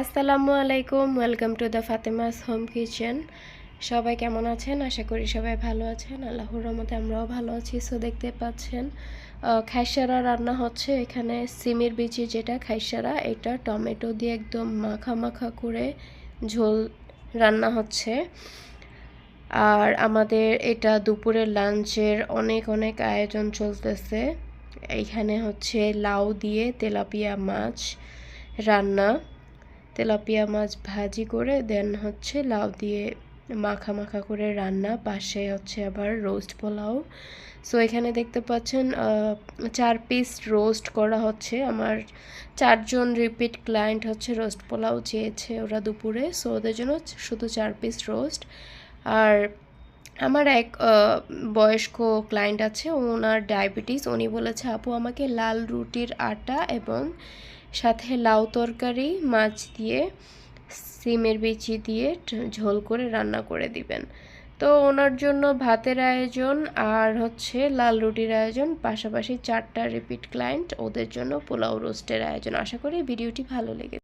আসসালামু আলাইকুম welcome to the Fatema's home kitchen সবাই কেমন আছেন? আশা করি সবাই ভালো আছেন। আল্লাহর রহমতে আমরাও ভালো আছি। সো দেখতে পাচ্ছেন খাইসারা রান্না হচ্ছে এখানে সিমের বিচি যেটা, খাইসারা। এটা টমেটো দিয়ে একদম মাখা মাখা করে ঝোল রান্না হচ্ছে। আর আমাদের এটা দুপুরের লাঞ্চের অনেক অনেক আয়োজন চলতেছে। এইখানে হচ্ছে লাউ দিয়ে তেলাপিয়া মাছ রান্না। তেলাপিয়া মাছ ভাজি করে দেন হচ্ছে লাউ দিয়ে মাখা মাখা করে রান্না। পাশে হচ্ছে আবার রোস্ট পোলাও। সো এখানে দেখতে পাচ্ছেন চার পিস রোস্ট করা হচ্ছে। আমার চারজন রিপিট ক্লায়েন্ট হচ্ছে রোস্ট পোলাও চেয়েছে ওরা দুপুরে। সো ওদের জন্য শুধু চার পিস রোস্ট আর আমার এক বয়স্ক ক্লায়েন্ট আছে, ওনার ডায়াবেটিস উনি বলেছে, আপু, আমাকে লাল রুটির আটা এবং সাথে লাউ তরকারি, মাছ দিয়ে, সিমের বিচি দিয়ে ঝোল করে রান্না করে দিবেন। তো ওনার জন্য ভাতের আয়োজন আর হচ্ছে লাল রুটির আয়োজন, পাশাপাশি চারটা রিপিট ক্লায়েন্ট ওদের জন্য পোলাও রোস্টের আয়োজন। আশা করি ভিডিওটি ভালো লেগে